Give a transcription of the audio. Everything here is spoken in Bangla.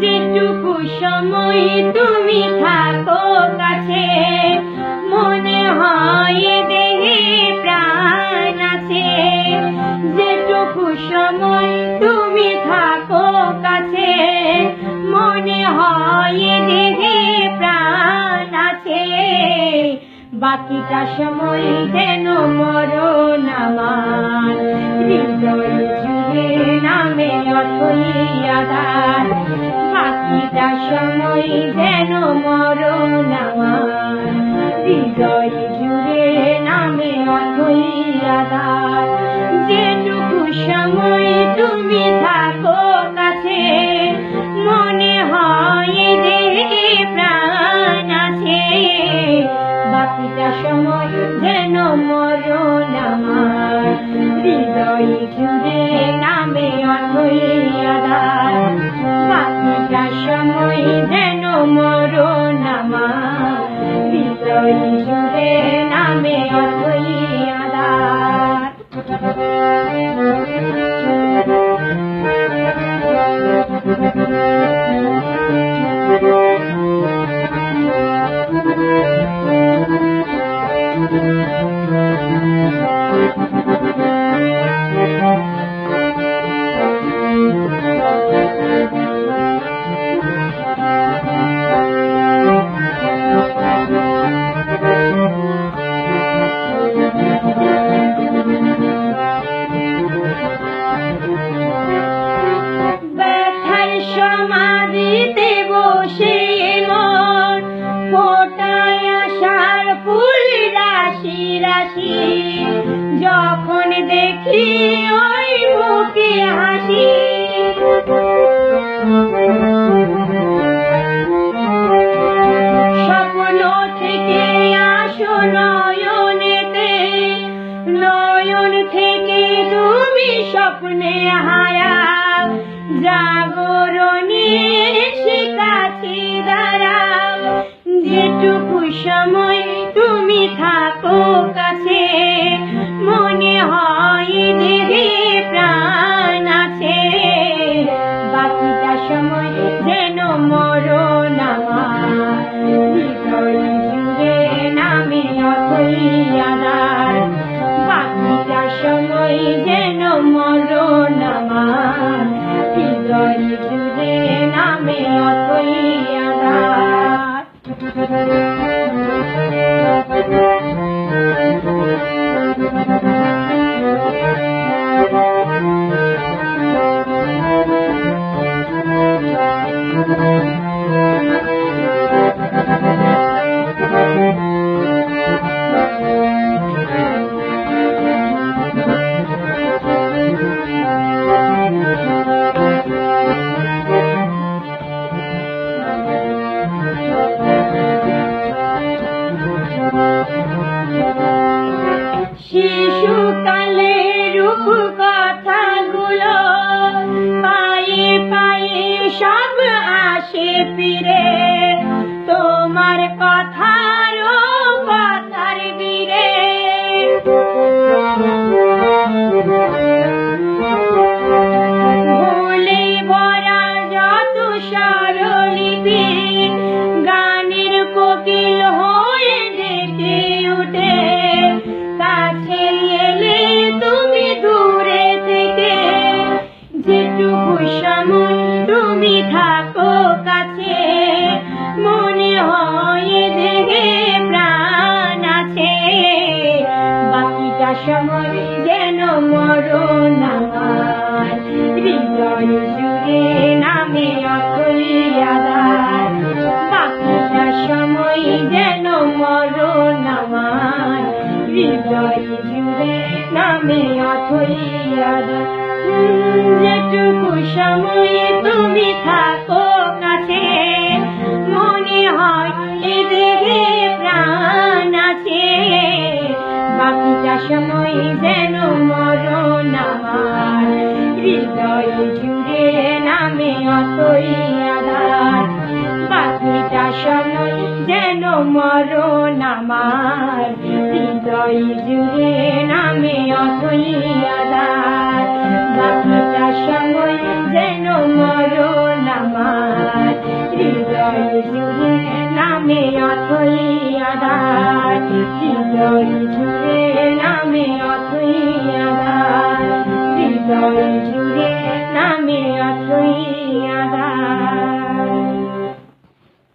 যেটুকু সময় তুমি থাকো কাছে, মনে হয় দেহে প্রাণ আছে। যেটুকু সময় তুমি থাকো কাছে, মনে হয় দেহে প্রাণ আছে। বাকিটা সময় যেন মরণ আমার। হৃদয় জুড়ে নামে সময় যেন মরণ আমার হৃদয় জুড়ে নামে অথই আধার যেটুকু সময় বাকিটা সময় যেন মরণ আমার। হৃদয় জুড়ে নামে আধার। ব্যথার রাশি যখন দেখি ওই মুখে হাসি। স্বপ্ন থেকে আসো নয়নেতে, নয়ন থেকে তুমি স্বপ্নে হারাও জাগরণে দাঁড়াও যেটুকু সময় তুমি থাকো কাছে। মনে হয় দেহে আধার শিশুকালে আসে ফিরে তোমার কথার সময় তুমি থাকো কাছে, মনে হয় প্রাণ আছে। বাকিটা সময় যেন হৃদয় জুড়ে নামে বাকিটা সময় যেন মরণ আমার হৃদয় জুড়ে নামে অথই যেটুকু সময় তুমি থাকো কাছে। মনে হয় এ দেহে প্রাণ আছে। বাকিটা সময় যেন মরণ আমার। হৃদয় জুড়ে নামে অতই আধার। বাকিটা সময় যেন মরণ আমার। হৃদয় জুড়ে নামে অতই আধার। সময় যেন মরণ আমার। হৃদয় জুড়ে নামে অথই আদার হৃদয় জুড়ে নামে